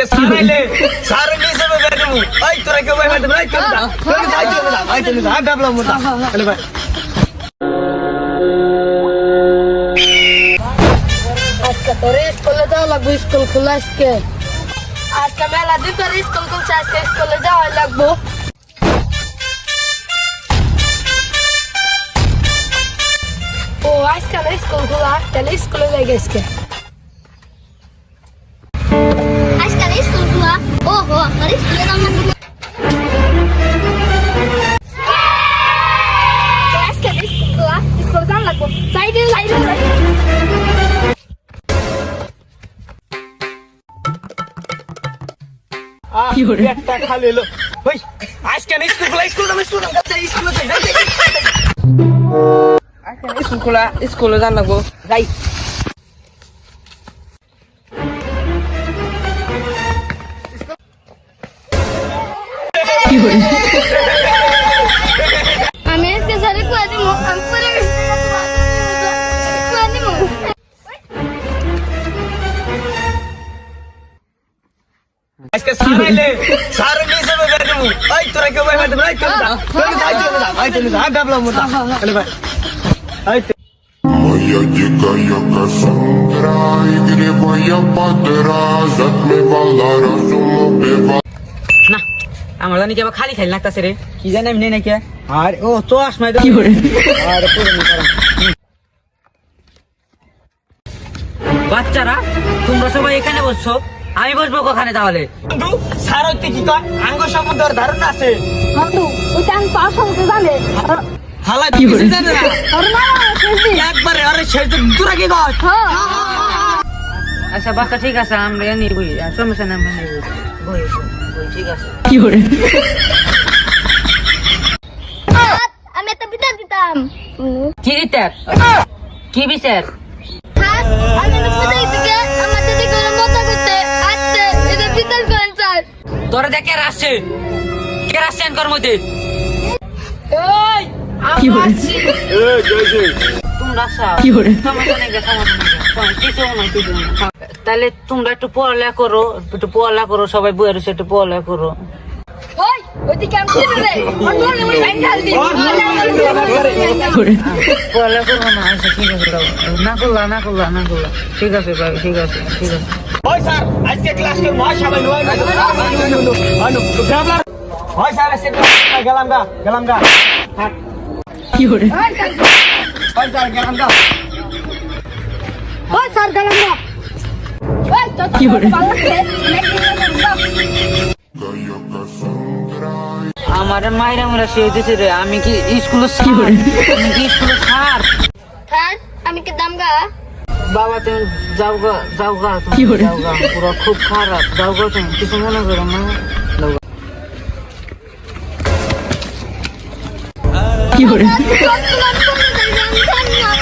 আজকে স্যার আইলে স্যার নিচে বেবে দেবো ওই তোরা কেউ বেবে দেবে এই চলে যা চলে যা এই চলে যা এই চলে যা ডাবলাম মোটা চলে ভাই আজকে তোর স্কুলে যাওয়া লাগবো স্কুল খোলা আজকে আজকে মেলা দিন তোর স্কুল খুলছে আজকে স্কুলে যাওয়া লাগবো ও আজকে আমার স্কুল খোলা তাহলে স্কুলে যাই আজকে সাইডে সাইডে একটা খালি এলো ওই আজকে স্কুল খোলা স্কুল যাব স্কুল যাব স্কুল যাই স্কুল খোলা? স্কুলে যান লাগবো যাই। আজকে স্যার আইলে স্যার নিচে বেবে দেবো ওই তোরা কেউ বেবে দেবে এই চলে যা চলে যা এই চলে যা এই চলে যা ডাবলাম মোটা চলে ভাই এই Моя дикая Кассандра Игривая подра Затмевала разум, убивала না আমার জানি কি আবার খালি খালি লাগতাছে রে কি জানি আমি নেই নাকি আর ও তো আসমাই কি করে আর পুরো নি করা বাচ্চারা তোমরা সবাই এখানে বসছো আমি বসবো ওখানে তাহলে? স্যার হইতে কি কয়? আঙ্গ সম্বন্ধে ওর ধারণা আছে। হাঁটু ওইটা আমি পাশ হতে জানে। হালা কি করে জানে না? আর না শেষি একবারে আরে সেই তোরা কি আচ্ছা বাচ্চা ঠিক আছে আমরা এনে বই সমস্যা বই বই ঠিক আছে। আমি একটা বিচার দিতাম। কি দিতে কি বিচার? হ্যাঁ আমি তোরা দেখ কে আসছে কে আসছে এনকর মধ্যে? এই আমি আসছি তোমরা কি করে কিছু না কিছু না তাহলে তোমরা একটু পড়ালেখা করো একটু পড়ালেখা করো সবাই বইয়ের একটু পড়ালেখা করো। করব না আচ্ছা ঠিক আছে না করলা না করলা না করলা। ঠিক আছে ভাই ঠিক আছে ঠিক আছে। আমার মায়ের আমরা সে হইতেছে রে আমি কি স্কুল আমি কি দামগা বাবা তুমি যাও গা যাও গা কি পুরো খুব খারাপ। যাও গা তুমি কিছু মনে করো না। যাও গা। কি করে